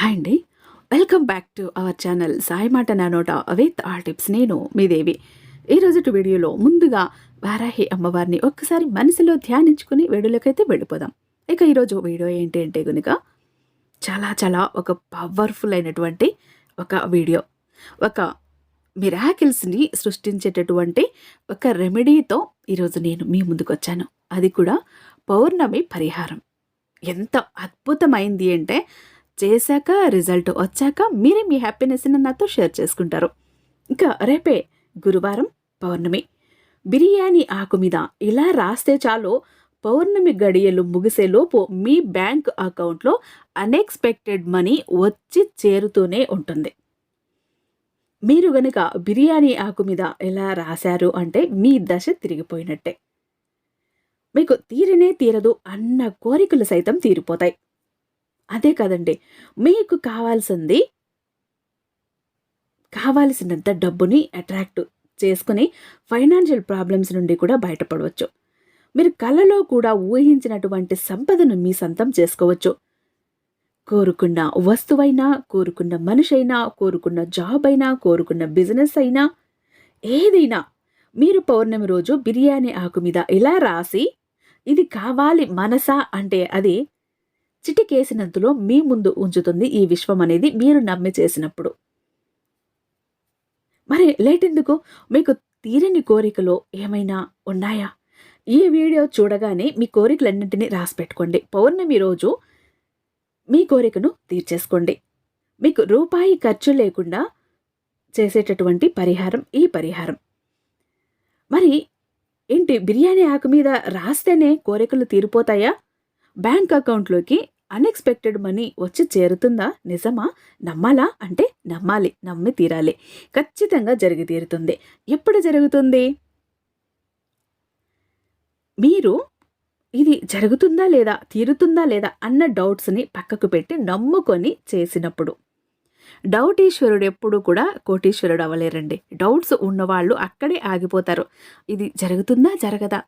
Hi అండి. Welcome back to our channel Sai మాట నా నోట విత్ ఆ టిప్స్ నేను మీ దేవి. ఈ వీడియోలో ముందుగా వారాహి అమ్మవారిని ఒక్కసారి మనసులో ధ్యానించుకుని వేడులకైతే వెళ్ళిపోదాం. ఇక ఈరోజు వీడియో ఏంటి అంటే కనుక చాలా చాలా ఒక పవర్ఫుల్ అయినటువంటి ఒక వీడియో. ఒక మిరాకిల్స్ని సృష్టించేటటువంటి ఒక రెమెడీతో ఈరోజు నేను మీ ముందుకు వచ్చాను. అది కూడా పౌర్ణమి పరిహారం. ఎంత అద్భుతమైంది అంటే చేశాక రిజల్ట్ వచ్చాక మీరే మీ హ్యాపీనెస్ని నాతో షేర్ చేసుకుంటారు. ఇంకా రేపే గురువారం పౌర్ణమి. బిర్యానీ ఆకు మీద ఇలా రాస్తే చాలు పౌర్ణమి గడియలు ముగిసేలోపు మీ బ్యాంక్ అకౌంట్లో అన్ఎక్స్పెక్టెడ్ మనీ వచ్చి చేరుతూనే ఉంటుంది. మీరు గనుక బిర్యానీ ఆకు మీద ఎలా రాశారు అంటే మీ దశ తిరిగిపోయినట్టే. మీకు తీరనే తీరదు అన్న కోరికలు సైతం తీరిపోతాయి. అదే కదండి. మీకు కావాల్సింది కావాల్సినంత డబ్బుని అట్రాక్ట్ చేసుకుని ఫైనాన్షియల్ ప్రాబ్లమ్స్ నుండి కూడా బయటపడవచ్చు. మీరు కళలో కూడా ఊహించినటువంటి సంపదను మీ సొంతం చేసుకోవచ్చు. కోరుకున్న వస్తువైనా కోరుకున్న మనిషైనా కోరుకున్న జాబ్ అయినా కోరుకున్న బిజినెస్ అయినా ఏదైనా మీరు పౌర్ణమి రోజు బిర్యానీ ఆకు మీద ఇలా రాసి ఇది కావాలి మనసా? అంటే అది చిటికేసినంతలో మీ ముందు ఉంచుతుంది ఈ విశ్వం అనేది మీరు నమ్మి చేసినప్పుడు. మరి లేట్ ఎందుకు మీకు తీరని కోరికలు ఏమైనా ఉన్నాయా? ఈ వీడియో చూడగానే మీ కోరికలన్నింటినీ రాసి పెట్టుకోండి పౌర్ణమి రోజు మీ కోరికను తీర్చేసుకోండి. మీకు రూపాయి ఖర్చు లేకుండా చేసేటటువంటి పరిహారం ఈ పరిహారం. మరి ఏంటి బిర్యానీ ఆకు మీద రాస్తేనే కోరికలు తీరిపోతాయా? బ్యాంక్ అకౌంట్లోకి అన్ఎక్స్పెక్టెడ్ మనీ వచ్చి చేరుతుందా? నిజమా? నమ్మాలా? అంటే నమ్మాలి నమ్మి తీరాలి. ఖచ్చితంగా జరిగి తీరుతుంది. ఎప్పుడు జరుగుతుంది? మీరు ఇది జరుగుతుందా లేదా తీరుతుందా లేదా అన్న డౌట్స్ని పక్కకు పెట్టి నమ్ముకొని చేసినప్పుడు. డౌట్ ఈశ్వరుడు ఎప్పుడు కూడా కోటీశ్వరుడు అవ్వలేరండి. డౌట్స్ ఉన్నవాళ్ళు అక్కడే ఆగిపోతారు. ఇది జరుగుతుందా? జరగదా?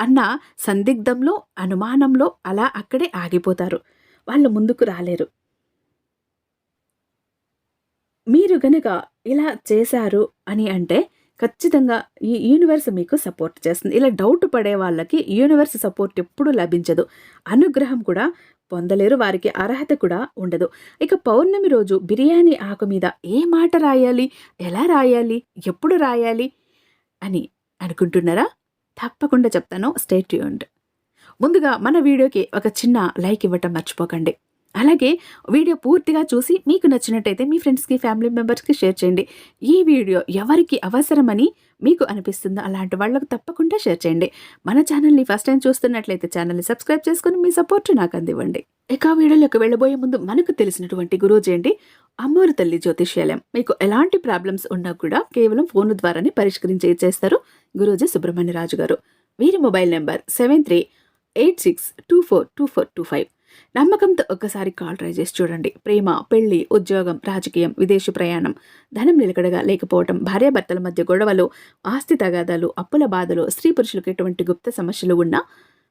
అన్న సందిగ్ధంలో అనుమానంలో అలా అక్కడే ఆగిపోతారు. వాళ్ళు ముందుకు రాలేరు. మీరు గనక ఇలా చేశారు అని అంటే ఖచ్చితంగా ఈ యూనివర్స్ మీకు సపోర్ట్ చేస్తుంది. ఇలా డౌట్ పడే వాళ్ళకి యూనివర్స్ సపోర్ట్ ఎప్పుడు లభించదు. అనుగ్రహం కూడా పొందలేరు వారికి అర్హత కూడా ఉండదు. ఇక పౌర్ణమి రోజు బిర్యానీ ఆకు మీద ఏ మాట రాయాలి? ఎలా రాయాలి? ఎప్పుడు రాయాలి? అని అనుకుంటున్నారా? తప్పకుండా చెప్తాను. స్టేట్ యూండ్ ముందుగా మన వీడియోకి ఒక చిన్న లైక్ ఇవ్వటం మర్చిపోకండి. అలాగే వీడియో పూర్తిగా చూసి మీకు నచ్చినట్టయితే మీ ఫ్రెండ్స్కి ఫ్యామిలీ మెంబర్స్కి షేర్ చేయండి. ఈ వీడియో ఎవరికి అవసరమని మీకు అనిపిస్తుందో అలాంటి వాళ్ళకు తప్పకుండా షేర్ చేయండి. మన ఛానల్ని ఫస్ట్ టైం చూస్తున్నట్లయితే ఛానల్ని సబ్స్క్రైబ్ చేసుకుని మీ సపోర్ట్ నాకు అందివ్వండి. ఇక వీడియోలోకి వెళ్ళబోయే ముందు మనకు తెలిసినటువంటి గురూజీ అండి అమ్మోరు తల్లి జ్యోతిష్యాలయం. మీకు ఎలాంటి ప్రాబ్లమ్స్ ఉన్నా కూడా కేవలం ఫోన్ ద్వారానే పరిష్కరించి ఇచ్చేస్తారు గురూజీ సుబ్రహ్మణ్యరాజు గారు వీరి mobile number seven three eight six two four two four two five. నమ్మకంతో ఒక్కసారి కాల్ ట్రై చేసి చూడండి. ప్రేమ పెళ్ళి ఉద్యోగం రాజకీయం విదేశీ ప్రయాణం. ధనం నిలకడగా లేకపోవటం భార్యాభర్తల మధ్య గొడవలు ఆస్తి తగాదాలు అప్పుల బాధలు స్త్రీ పురుషులకు ఎటువంటి గుప్త సమస్యలు ఉన్నా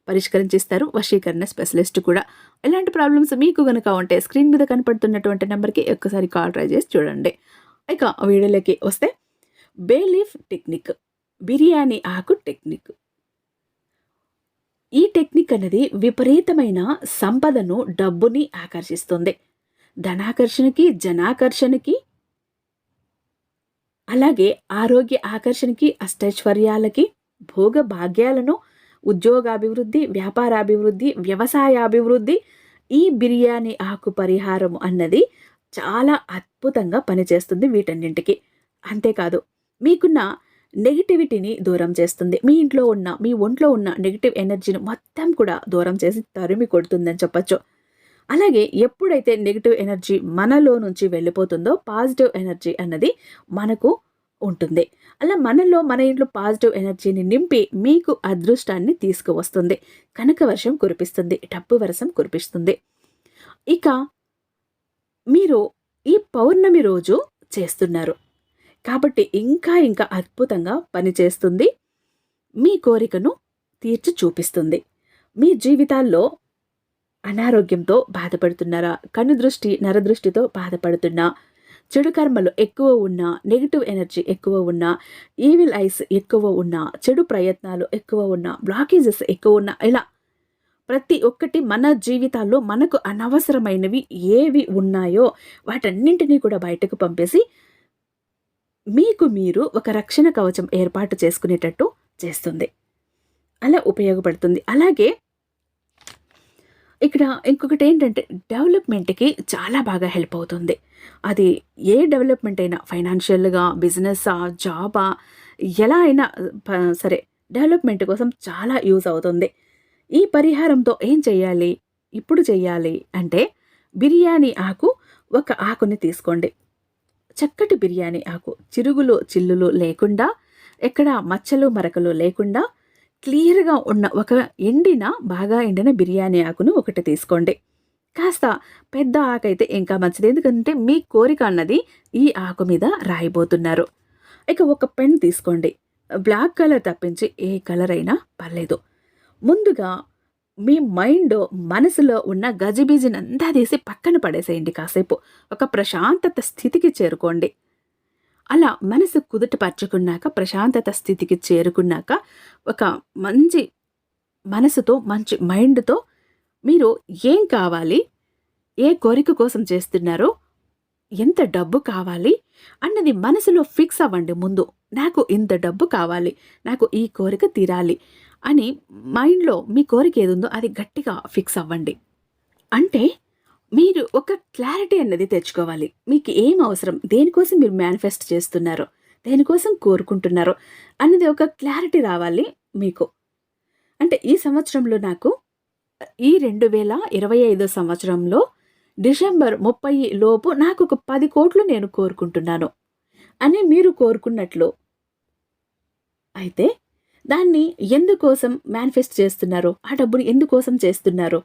పరిష్కరించిస్తారు వశీకరణ స్పెషలిస్ట్ కూడా. ఎలాంటి ప్రాబ్లమ్స్ మీకు కనుక ఉంటే స్క్రీన్ మీద కనపడుతున్నటువంటి నెంబర్కి ఒక్కసారి కాల్ ట్రై చేసి చూడండి. ఇక వీడియోలోకి వస్తే బేలీఫ్ టెక్నిక్ బిర్యానీ ఆకు టెక్నిక్. ఈ టెక్నిక్ అనేది విపరీతమైన సంపదను డబ్బుని ఆకర్షిస్తుంది. ధనాకర్షణకి జనాకర్షణకి అలాగే ఆరోగ్య ఆకర్షణకి అష్టైశ్వర్యాలకి భోగ భాగ్యాలను ఉద్యోగాభివృద్ధి వ్యాపారాభివృద్ధి వ్యవసాయాభివృద్ధి ఈ బిర్యానీ ఆకు పరిహారం అన్నది చాలా అద్భుతంగా పనిచేస్తుంది వీటన్నింటికి. అంతేకాదు మీకున్న నెగిటివిటీని దూరం చేస్తుంది. మీ ఇంట్లో ఉన్న మీ ఒంట్లో ఉన్న నెగిటివ్ ఎనర్జీని మొత్తం కూడా దూరం చేసి తరిమి కొడుతుందని చెప్పచ్చు. అలాగే ఎప్పుడైతే నెగిటివ్ ఎనర్జీ మనలో నుంచి వెళ్ళిపోతుందో పాజిటివ్ ఎనర్జీ అన్నది మనకు ఉంటుంది. అలా మనలో మన ఇంట్లో పాజిటివ్ ఎనర్జీని నింపి మీకు అదృష్టాన్ని తీసుకువస్తుంది. కనక వర్షం కురిపిస్తుంది డబ్బు వర్షం కురిపిస్తుంది. ఇక మీరు ఈ పౌర్ణమి రోజు చేస్తున్నారు. కాబట్టి ఇంకా ఇంకా అద్భుతంగా పనిచేస్తుంది. మీ కోరికను తీర్చి చూపిస్తుంది. మీ జీవితాల్లో అనారోగ్యంతో బాధపడుతున్నారా? కన్ను దృష్టి నరదృష్టితో బాధపడుతున్నా? చెడు కర్మలు ఎక్కువ ఉన్నా? నెగిటివ్ ఎనర్జీ ఎక్కువ ఉన్నా? ఈవిల్ ఐస్ ఎక్కువ ఉన్నా? చెడు ప్రయత్నాలు ఎక్కువ ఉన్నా? బ్లాకేజెస్ ఎక్కువ ఉన్నా? ఇలా ప్రతి ఒక్కటి మన జీవితాల్లో మనకు అనవసరమైనవి ఏవి ఉన్నాయో వాటన్నింటినీ కూడా బయటకు పంపేసి మీకు మీరు ఒక రక్షణ కవచం ఏర్పాటు చేసుకునేటట్టు చేస్తుంది. అలా ఉపయోగపడుతుంది. అలాగే ఇక్కడ ఇంకొకటి ఏంటంటే డెవలప్మెంట్కి చాలా బాగా హెల్ప్ అవుతుంది. అది ఏ డెవలప్మెంట్ అయినా ఫైనాన్షియల్గా బిజినెస్సా జాబా ఎలా అయినా సరే డెవలప్మెంట్ కోసం చాలా యూజ్ అవుతుంది. ఈ పరిహారంతో ఏం చేయాలి? ఇప్పుడు చేయాలి అంటే బిర్యానీ ఆకు ఒక ఆకుని తీసుకోండి. చక్కటి బిర్యానీ ఆకు. చిరుగులు చిల్లులు లేకుండా ఎక్కడ మచ్చలు మరకలు లేకుండా క్లియర్గా ఉన్న ఒక ఎండిన బాగా ఎండిన బిర్యానీ ఆకును ఒకటి తీసుకోండి. కాస్త పెద్ద ఆకు అయితే ఇంకా మంచిది. ఎందుకంటే మీ కోరిక అన్నది ఈ ఆకు మీద రాయిపోతున్నారు ఇక ఒక పెన్ తీసుకోండి. బ్లాక్ కలర్ తప్పించి ఏ కలర్ అయినా పర్లేదు. ముందుగా మీ మైండ్ మనసులో ఉన్న గజిబిజినంతా తీసి పక్కన పడేసేయండి కాసేపు. ఒక ప్రశాంతత స్థితికి చేరుకోండి. అలా మనసు కుదుటపరుచుకున్నాక ప్రశాంతత స్థితికి చేరుకున్నాక ఒక మంచి మనసుతో మంచి మైండ్తో మీరు ఏం కావాలి? ఏ కోరిక కోసం చేస్తున్నారో? ఎంత డబ్బు కావాలి? అన్నది మనసులో ఫిక్స్ అవ్వండి ముందు. నాకు ఇంత డబ్బు కావాలి. నాకు ఈ కోరిక తీరాలి. అని మైండ్లో మీ కోరిక ఏది ఉందో అది గట్టిగా ఫిక్స్ అవ్వండి. అంటే మీరు ఒక క్లారిటీ అన్నది తెచ్చుకోవాలి. మీకు ఏం అవసరం? దేనికోసం మీరు మేనిఫెస్ట్ చేస్తున్నారో? దేనికోసం కోరుకుంటున్నారో? అన్నది ఒక క్లారిటీ రావాలి మీకు. అంటే ఈ సంవత్సరంలో నాకు ఈ రెండు వేల ఇరవై ఐదో సంవత్సరంలో డిసెంబర్ ముప్పై లోపు నాకు ఒక పది కోట్లు నేను కోరుకుంటున్నాను. అని మీరు కోరుకున్నట్లు అయితే దాన్ని ఎందుకోసం మేనిఫెస్ట్ చేస్తున్నారు ఆ డబ్బుని ఎందుకోసం చేస్తున్నారు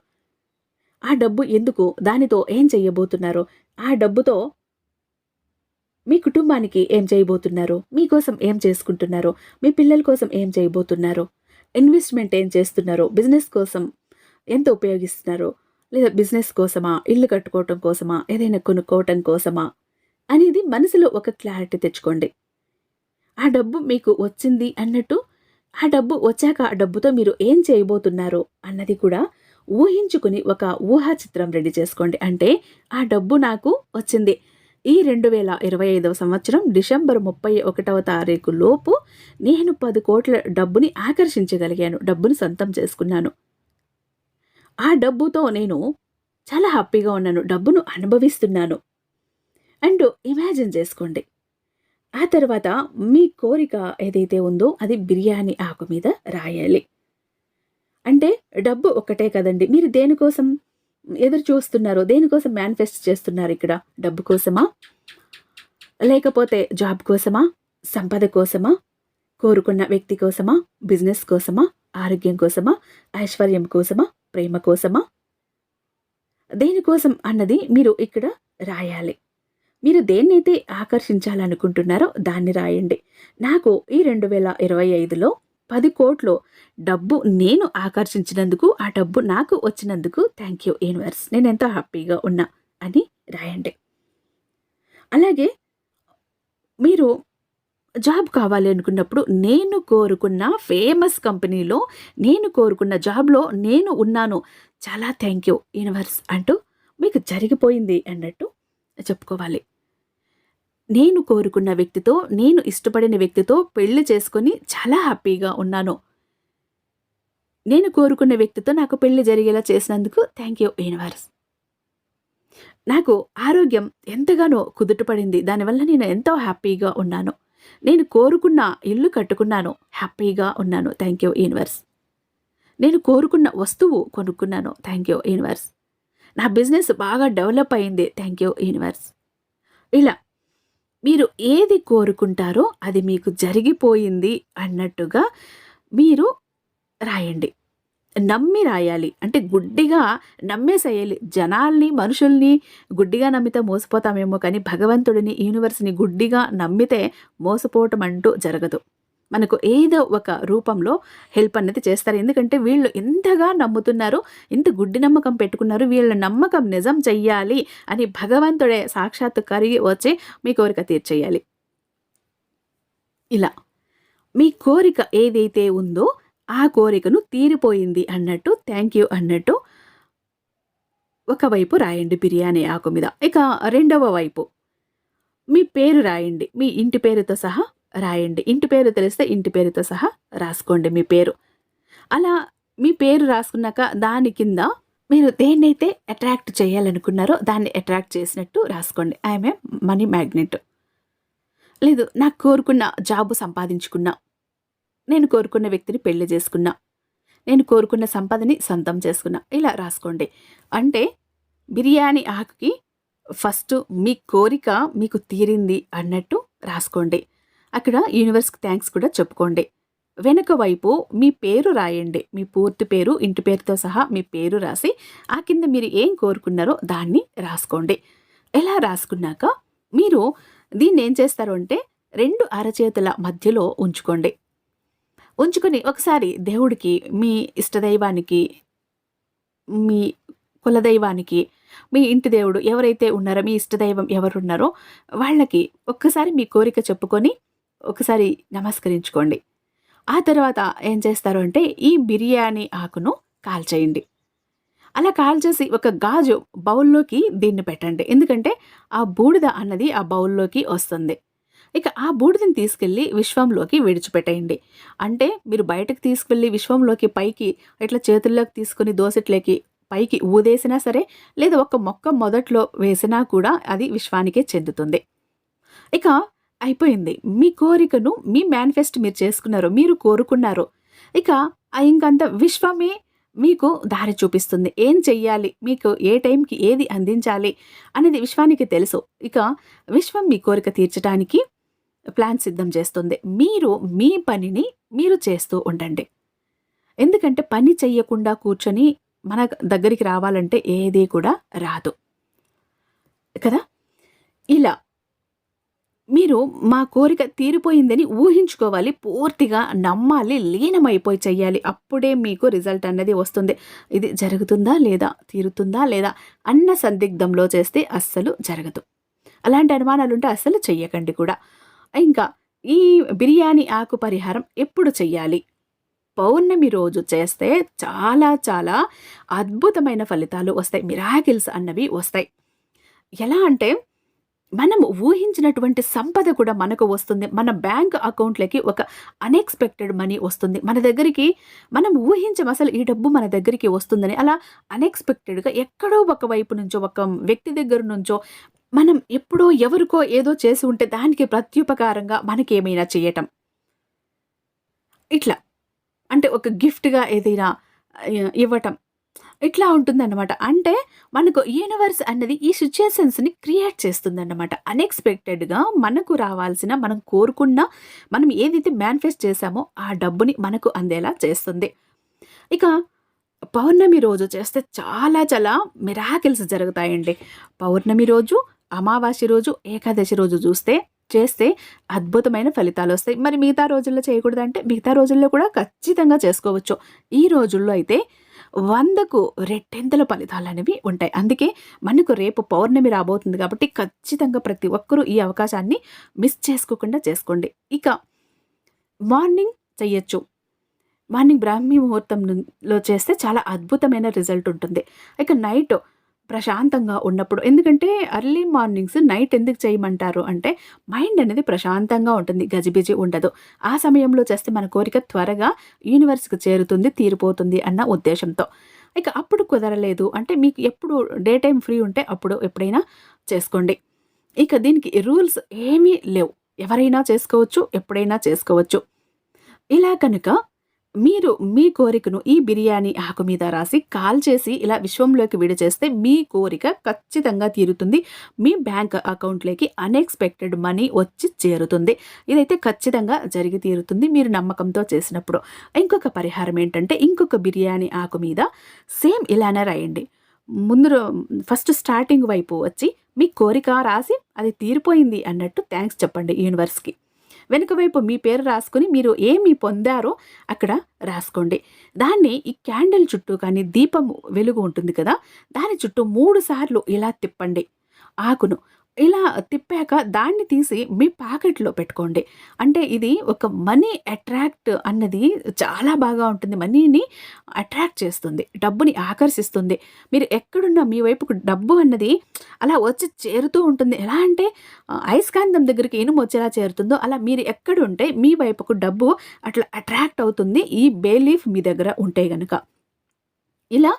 ఆ డబ్బు ఎందుకు దానితో ఏం చేయబోతున్నారు ఆ డబ్బుతో మీ కుటుంబానికి ఏం చేయబోతున్నారు మీకోసం ఏం చేసుకుంటున్నారు మీ పిల్లల కోసం ఏం చేయబోతున్నారు ఇన్వెస్ట్మెంట్ ఏం చేస్తున్నారు బిజినెస్ కోసం ఎంత ఉపయోగిస్తున్నారు లేదా బిజినెస్ కోసమా ఇల్లు కట్టుకోవటం కోసమా ఏదైనా కొనుక్కోవటం కోసమా అనేది మనసులో ఒక క్లారిటీ తెచ్చుకోండి. ఆ డబ్బు మీకు వచ్చింది అన్నట్టు ఆ డబ్బు వచ్చాక ఆ డబ్బుతో మీరు ఏం చేయబోతున్నారు అన్నది కూడా ఊహించుకుని ఒక ఊహా చిత్రం రెడీ చేసుకోండి. అంటే ఆ డబ్బు నాకు వచ్చింది. ఈ రెండు వేల ఇరవై ఐదవ సంవత్సరం డిసెంబర్ ముప్పై ఒకటవ తారీఖు లోపు నేను పది కోట్ల డబ్బుని ఆకర్షించగలిగాను. డబ్బుని సొంతం చేసుకున్నాను. ఆ డబ్బుతో నేను చాలా హ్యాపీగా ఉన్నాను. డబ్బును అనుభవిస్తున్నాను. అండ్ ఇమాజిన్ చేసుకోండి. ఆ తర్వాత మీ కోరిక ఏదైతే ఉందో అది బిర్యానీ ఆకు మీద రాయాలి. అంటే డబ్బు ఒక్కటే కదండి. మీరు దేనికోసం ఎదురు చూస్తున్నారో దేనికోసం మేనిఫెస్ట్ చేస్తున్నారు ఇక్కడ? డబ్బు కోసమా? లేకపోతే జాబ్ కోసమా? సంపద కోసమా? కోరుకున్న వ్యక్తి కోసమా? బిజినెస్ కోసమా? ఆరోగ్యం కోసమా? ఐశ్వర్యం కోసమా? ప్రేమ కోసమా? దేనికోసం అన్నది మీరు ఇక్కడ రాయాలి. మీరు దేన్నైతే ఆకర్షించాలనుకుంటున్నారో దాన్ని రాయండి. నాకు ఈ రెండు వేల ఇరవై ఐదులో పది కోట్లు డబ్బు నేను ఆకర్షించినందుకు ఆ డబ్బు నాకు వచ్చినందుకు థ్యాంక్ యూ యూనివర్స్ నేను ఎంతో హ్యాపీగా ఉన్నా అని రాయండి. అలాగే మీరు జాబ్ కావాలి అనుకున్నప్పుడు నేను కోరుకున్న ఫేమస్ కంపెనీలో నేను కోరుకున్న జాబ్లో నేను ఉన్నాను. చాలా థ్యాంక్ యూ యూనివర్స్ అంటూ మీకు జరిగిపోయింది అన్నట్టు చెప్పుకోవాలి. నేను కోరుకున్న వ్యక్తితో నేను ఇష్టపడిన వ్యక్తితో పెళ్ళి చేసుకొని చాలా హ్యాపీగా ఉన్నాను. నేను కోరుకున్న వ్యక్తితో నాకు పెళ్ళి జరిగేలా చేసినందుకు థ్యాంక్ యూ యూనివర్స్. నాకు ఆరోగ్యం ఎంతగానో కుదుటపడింది. దానివల్ల నేను ఎంతో హ్యాపీగా ఉన్నాను. నేను కోరుకున్న ఇల్లు కట్టుకున్నాను. హ్యాపీగా ఉన్నాను. Thank you universe. నేను కోరుకున్న వస్తువు కొనుక్కున్నాను. Thank you universe. నా బిజినెస్ బాగా డెవలప్ అయింది. Thank you universe. ఇలా మీరు ఏది కోరుకుంటారో అది మీకు జరిగిపోయింది అన్నట్టుగా మీరు రాయండి. నమ్మి రాయాలి. అంటే గుడ్డిగా నమ్మేసేయాలి. జనాల్ని మనుషుల్ని గుడ్డిగా నమ్మితే మోసపోతామేమో కానీ భగవంతుడిని యూనివర్స్ని గుడ్డిగా నమ్మితే మోసపోవటం అంటూ జరగదు. మనకు ఏదో ఒక రూపంలో హెల్ప్ అనేది చేస్తారు. ఎందుకంటే వీళ్ళు ఎంతగా నమ్ముతున్నారు ఇంత గుడ్డి నమ్మకం పెట్టుకున్నారు వీళ్ళ నమ్మకం నిజం చెయ్యాలి అని భగవంతుడే సాక్షాత్తు కరిగి వచ్చి మీ కోరిక తీర్చేయాలి. ఇలా మీ కోరిక ఏదైతే ఉందో ఆ కోరికను తీరిపోయింది అన్నట్టు థ్యాంక్ యూ అన్నట్టు ఒకవైపు రాయండి బిర్యానీ ఆకు మీద. ఇక రెండవ వైపు మీ పేరు రాయండి. మీ ఇంటి పేరుతో సహా రాయండి. ఇంటి పేరు తెలిస్తే ఇంటి పేరుతో సహా రాసుకోండి మీ పేరు. అలా మీ పేరు రాసుకున్నాక దాని కింద మీరు దేన్నైతే అట్రాక్ట్ చేయాలనుకున్నారో దాన్ని అట్రాక్ట్ చేసినట్టు రాసుకోండి. I'm a money magnet. లేదు నాకు కోరుకున్న జాబు సంపాదించుకున్నా. నేను కోరుకున్న వ్యక్తిని పెళ్ళి చేసుకున్నా. నేను కోరుకున్న సంపదని సొంతం చేసుకున్నా. ఇలా రాసుకోండి. అంటే బిర్యానీ ఆకుకి ఫస్ట్ మీ కోరిక మీకు తీరింది అన్నట్టు రాసుకోండి. అక్కడ యూనివర్స్కి థ్యాంక్స్ కూడా చెప్పుకోండి. వెనక వైపు మీ పేరు రాయండి. మీ పూర్తి పేరు ఇంటి పేరుతో సహా మీ పేరు రాసి ఆ కింద మీరు ఏం కోరుకున్నారో దాన్ని రాసుకోండి. ఎలా రాసుకున్నాక? మీరు దీన్ని ఏం చేస్తారు అంటే రెండు అరచేతుల మధ్యలో ఉంచుకోండి. ఉంచుకొని ఒకసారి దేవుడికి మీ ఇష్టదైవానికి మీ కులదైవానికి మీ ఇంటి దేవుడు ఎవరైతే ఉన్నారో మీ ఇష్టదైవం ఎవరున్నారో వాళ్ళకి ఒక్కసారి మీ కోరిక చెప్పుకొని ఒకసారి నమస్కరించుకోండి. ఆ తర్వాత ఏం చేస్తారు అంటే ఈ బిర్యానీ ఆకును కాల్చేయండి. అలా కాల్చేసి ఒక గాజు బౌల్లోకి దీన్ని పెట్టండి. ఎందుకంటే ఆ బూడిద అన్నది ఆ బౌల్లోకి వస్తుంది. ఇక ఆ బూడిదని తీసుకెళ్ళి విశ్వంలోకి విడిచిపెట్టేయండి. అంటే మీరు బయటకు తీసుకెళ్ళి విశ్వంలోకి పైకి ఇట్లా చేతుల్లోకి తీసుకుని దోసెట్లోకి పైకి ఊదేసినా సరే లేదా ఒక మొక్క మొదట్లో వేసినా కూడా అది విశ్వానికే చెందుతుంది. ఇక అయిపోయింది. మీ కోరికను మీ మేనిఫెస్ట్ మీరు చేసుకున్నారు మీరు కోరుకున్నారు ఇక ఇంకంత విశ్వమే మీకు దారి చూపిస్తుంది. ఏం చెయ్యాలి? మీకు ఏ టైంకి ఏది అందించాలి? అనేది విశ్వానికి తెలుసు. ఇక విశ్వం మీ కోరిక తీర్చడానికి ప్లాన్ సిద్ధం చేస్తుంది. మీరు మీ పనిని మీరు చేస్తూ ఉండండి. ఎందుకంటే పని చెయ్యకుండా కూర్చొని మన దగ్గరికి రావాలంటే ఏది కూడా రాదు. కదా? ఇలా మీరు మా కోరిక తీరిపోయిందని ఊహించుకోవాలి పూర్తిగా నమ్మాలి లీనమైపోయి చెయ్యాలి. అప్పుడే మీకు రిజల్ట్ అన్నది వస్తుంది. ఇది జరుగుతుందా లేదా? తీరుతుందా లేదా? అన్న సందిగ్ధంలో చేస్తే అస్సలు జరగదు. అలాంటి అనుమానాలు ఉంటే అస్సలు చెయ్యకండి కూడా. ఇంకా ఈ బిర్యానీ ఆకు పరిహారం ఎప్పుడు చెయ్యాలి? పౌర్ణమి రోజు చేస్తే చాలా చాలా అద్భుతమైన ఫలితాలు వస్తాయి. మిరాకిల్స్ అన్నవి వస్తాయి. ఎలా అంటే మనం ఊహించినటువంటి సంపద కూడా మనకు వస్తుంది. మన బ్యాంక్ అకౌంట్లకి ఒక అన్ఎక్స్పెక్టెడ్ మనీ వస్తుంది. మన దగ్గరికి మనం ఊహించం అసలు ఈ డబ్బు మన దగ్గరికి వస్తుందని. అలా అన్ఎక్స్పెక్టెడ్గా ఎక్కడో ఒక వైపు నుంచో ఒక వ్యక్తి దగ్గర నుంచో మనం ఎప్పుడో ఎవరికో ఏదో చేసి ఉంటే దానికి ప్రత్యుపకారంగా మనకేమైనా చేయటం. ఇట్లా. అంటే ఒక గిఫ్ట్గా ఏదైనా ఇవ్వటం. ఇట్లా ఉంటుందన్నమాట. అంటే మనకు యూనివర్స్ అన్నది ఈ సిచ్యుయేషన్స్ని క్రియేట్ చేస్తుందన్నమాట. అన్ఎక్స్పెక్టెడ్గా మనకు రావాల్సిన మనం కోరుకున్న మనం ఏదైతే మేనిఫెస్ట్ చేశామో ఆ డబ్బుని మనకు అందేలా చేస్తుంది. ఇక పౌర్ణమి రోజు చేస్తే చాలా చాలా మిరాకిల్స్ జరుగుతాయండి. పౌర్ణమి రోజు అమావాస్య రోజు ఏకాదశి రోజు చూస్తే చేస్తే అద్భుతమైన ఫలితాలు వస్తాయి. మరి మిగతా రోజుల్లో చేయకూడదంటే మిగతా రోజుల్లో కూడా ఖచ్చితంగా చేసుకోవచ్చు. ఈ రోజుల్లో అయితే వందకు రెట్టెంతల ఫలితాలు అనేవి ఉంటాయి. అందుకే మనకు రేపు పౌర్ణమి రాబోతుంది కాబట్టి ఖచ్చితంగా ప్రతి ఒక్కరూ ఈ అవకాశాన్ని మిస్ చేసుకోకుండా చేసుకోండి. ఇక మార్నింగ్ చెయ్యొచ్చు. మార్నింగ్ బ్రాహ్మీ ముహూర్తంలో చేస్తే చాలా అద్భుతమైన రిజల్ట్ ఉంటుంది. ఇక నైట్ ప్రశాంతంగా ఉన్నప్పుడు. ఎందుకంటే అర్లీ మార్నింగ్స్ నైట్ ఎందుకు చేయమంటారు అంటే మైండ్ అనేది ప్రశాంతంగా ఉంటుంది. గజిబిజి ఉండదు. ఆ సమయంలో చేస్తే మన కోరిక త్వరగా యూనివర్స్కి చేరుతుంది తీరిపోతుంది అన్న ఉద్దేశంతో. ఇక అప్పుడు కుదరలేదు అంటే మీకు ఎప్పుడు డే టైం ఫ్రీ ఉంటే అప్పుడు ఎప్పుడైనా చేసుకోండి. ఇక దీనికి రూల్స్ ఏమీ లేవు. ఎవరైనా చేసుకోవచ్చు ఎప్పుడైనా చేసుకోవచ్చు. ఇలా కనుక మీరు మీ కోరికను ఈ బిర్యానీ ఆకు మీద రాసి కాల్ చేసి ఇలా విశ్వంలోకి విడిచేస్తే మీ కోరిక ఖచ్చితంగా తీరుతుంది. మీ బ్యాంక్ అకౌంట్లోకి అన్ఎక్స్పెక్టెడ్ మనీ వచ్చి చేరుతుంది. ఇదైతే ఖచ్చితంగా జరిగి తీరుతుంది మీరు నమ్మకంతో చేసినప్పుడు. ఇంకొక పరిహారం ఏంటంటే ఇంకొక బిర్యానీ ఆకు మీద సేమ్ ఇలానే రాయండి ముందు ఫస్ట్ స్టార్టింగ్ వైపు వచ్చి మీ కోరిక రాసి అది తీరిపోయింది అన్నట్టు థ్యాంక్స్ చెప్పండి యూనివర్స్కి. వెనుక వైపు మీ పేరు రాసుకుని మీరు ఏమి పొందారో అక్కడ రాసుకోండి. దాన్ని ఈ క్యాండిల్ చుట్టూ కానీ దీపం వెలుగు ఉంటుంది కదా దాని చుట్టూ మూడు సార్లు ఇలా తిప్పండి. ఆకును ఇలా తిప్పాక దాన్ని తీసి మీ ప్యాకెట్లో పెట్టుకోండి. అంటే ఇది ఒక మనీ అట్రాక్ట్ అన్నది చాలా బాగా ఉంటుంది. మనీని అట్రాక్ట్ చేస్తుంది. డబ్బుని ఆకర్షిస్తుంది. మీరు ఎక్కడున్నా మీ వైపుకు డబ్బు అన్నది అలా వచ్చి చేరుతూ ఉంటుంది. ఎలా అంటే అయస్కాంతం దగ్గరికి ఇనుము వచ్చేలా చేరుతుందో అలా మీరు ఎక్కడుంటే మీ వైపుకు డబ్బు అట్లా అట్రాక్ట్ అవుతుంది. ఈ బేలీఫ్ మీ దగ్గర ఉంటే గనుక. ఇలా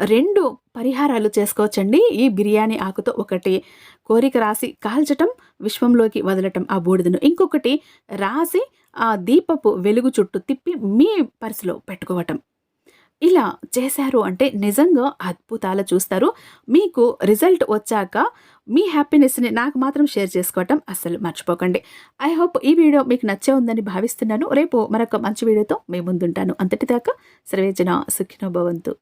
రెండు పరిహారాలు చేసుకోవచ్చండి. ఈ బిర్యానీ ఆకుతో ఒకటి కోరిక రాసి కాల్చటం విశ్వంలోకి వదలటం ఆ బూడిదను. ఇంకొకటి రాసి ఆ దీపపు వెలుగు చుట్టూ తిప్పి మీ పర్సులో పెట్టుకోవటం. ఇలా చేశారు అంటే నిజంగా అద్భుతాలు చూస్తారు. మీకు రిజల్ట్ వచ్చాక మీ హ్యాపీనెస్ని నాకు మాత్రం షేర్ చేసుకోవటం అస్సలు మర్చిపోకండి. ఐ హోప్ ఈ వీడియో మీకు నచ్చే ఉందని భావిస్తున్నాను. రేపు మరొక మంచి వీడియోతో మీ ముందుంటాను. అంతటిదాకా సర్వేజన సుఖినో భవంతు.